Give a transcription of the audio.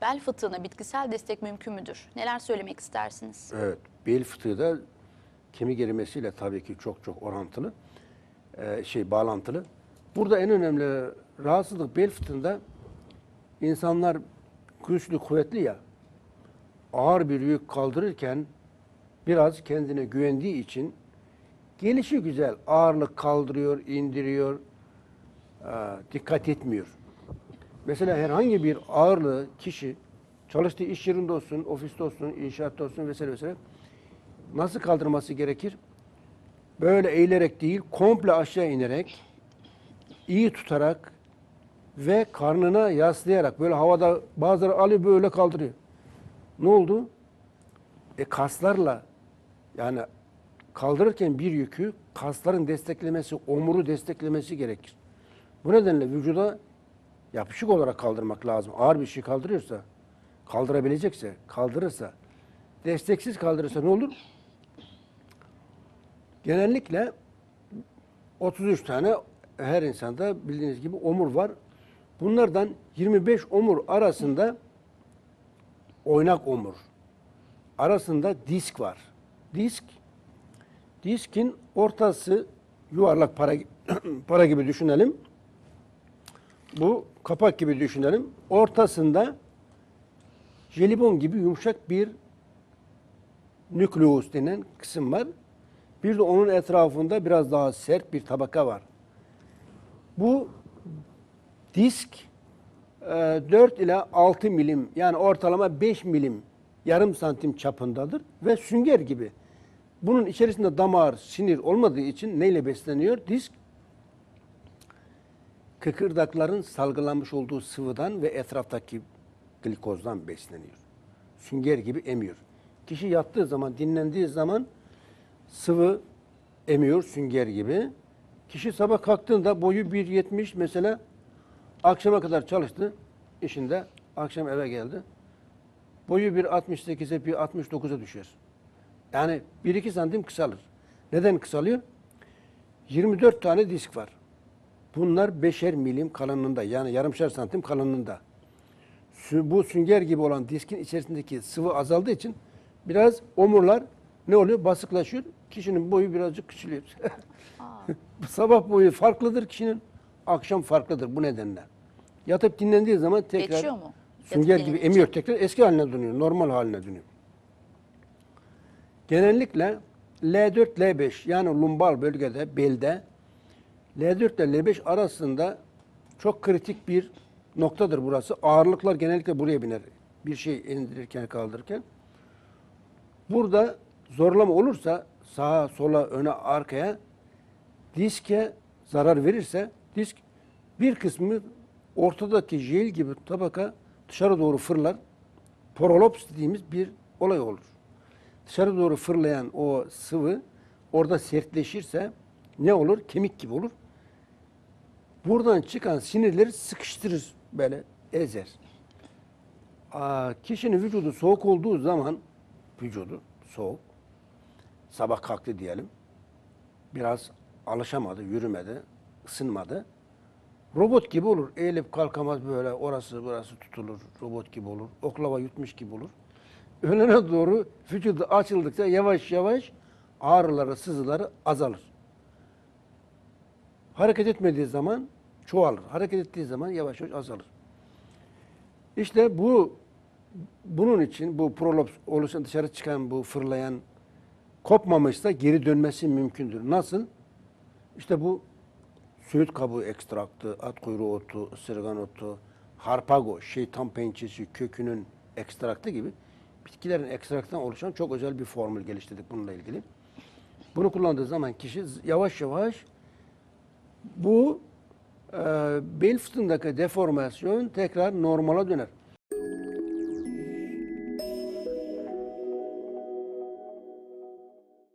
bel fıtığına bitkisel destek mümkün müdür? Neler söylemek istersiniz? Evet, bel fıtığı da kemik erimesiyle tabii ki çok çok orantılı, e, şey bağlantılı. Burada en önemli rahatsızlık bel fıtığında insanlar güçlü, kuvvetli ya, ağır bir yük kaldırırken biraz kendine güvendiği için gelişi güzel ağırlık kaldırıyor, indiriyor, e, dikkat etmiyor. Mesela herhangi bir ağırlığı kişi çalıştığı iş yerinde olsun, ofiste olsun, inşaatta olsun vesaire vesaire nasıl kaldırması gerekir? Böyle eğilerek değil, komple aşağı inerek, iyi tutarak ve karnına yaslayarak böyle havada bazıları alıyor böyle kaldırıyor. Ne oldu? E kaslarla yani kaldırırken bir yükü kasların desteklemesi, omuru desteklemesi gerekir. Bu nedenle vücuda yapışık olarak kaldırmak lazım. Ağır bir şey kaldırıyorsa, kaldırabilecekse, kaldırırsa, desteksiz kaldırırsa ne olur? Genellikle 33 tane her insanda bildiğiniz gibi omur var. Bunlardan 25 omur arasında oynak omur. Arasında disk var. Disk, diskin ortası yuvarlak para, para gibi düşünelim. Bu kapak gibi düşünelim. Ortasında jelibon gibi yumuşak bir nükleus denen kısım var. Bir de onun etrafında biraz daha sert bir tabaka var. Bu disk e, 4 ila 6 milim yani ortalama 5 milim yarım santim çapındadır ve sünger gibi. Bunun içerisinde damar, sinir olmadığı için neyle besleniyor? Disk kıkırdakların salgılanmış olduğu sıvıdan ve etraftaki glikozdan besleniyor. Sünger gibi emiyor. Kişi yattığı zaman, dinlendiği zaman sıvı emiyor sünger gibi. Kişi sabah kalktığında boyu 1.70 mesela akşama kadar çalıştı işinde. Akşam eve geldi. Boyu 1.68'e 1.69'a düşer. Yani 1-2 santim kısalır. Neden kısalıyor? 24 tane disk var. Bunlar beşer milim kalınlığında yani yarımşar santim kalınlığında. Bu sünger gibi olan diskin içerisindeki sıvı azaldığı için biraz omurlar ne oluyor? Basıklaşıyor. Kişinin boyu birazcık küçülüyor. Sabah boyu farklıdır kişinin, akşam farklıdır bu nedenle. Yatıp dinlendiği zaman tekrar Geçiyor mu? sünger Yatıp gibi emiyor tekrar eski haline dönüyor, normal haline dönüyor. Genellikle L4, L5 yani lumbal bölgede, belde L4 ile L5 arasında çok kritik bir noktadır burası. Ağırlıklar genellikle buraya biner. Bir şey indirirken, kaldırırken. Burada zorlama olursa sağa, sola, öne, arkaya diske zarar verirse disk bir kısmı ortadaki jel gibi tabaka dışarı doğru fırlar. Prolops dediğimiz bir olay olur. Dışarı doğru fırlayan o sıvı orada sertleşirse ne olur? Kemik gibi olur. Buradan çıkan sinirleri sıkıştırır böyle ezer. Aa, kişinin vücudu soğuk olduğu zaman vücudu soğuk. Sabah kalktı diyelim. Biraz alışamadı, yürümedi, ısınmadı. Robot gibi olur. Eğilip kalkamaz böyle orası burası tutulur. Robot gibi olur. Oklava yutmuş gibi olur. Öğlene doğru vücudu açıldıkça yavaş yavaş ağrıları, sızıları azalır. Hareket etmediği zaman çoğalır. Hareket ettiği zaman yavaş yavaş azalır. İşte bu bunun için bu prolaps oluşan dışarı çıkan bu fırlayan kopmamışsa geri dönmesi mümkündür. Nasıl? İşte bu söğüt kabuğu ekstraktı, at kuyruğu otu, ısırgan otu, harpago, şeytan pençesi kökünün ekstraktı gibi bitkilerin ekstraktından oluşan çok özel bir formül geliştirdik bununla ilgili. Bunu kullandığı zaman kişi yavaş yavaş bu e, bel fıtığındaki deformasyon tekrar normala döner.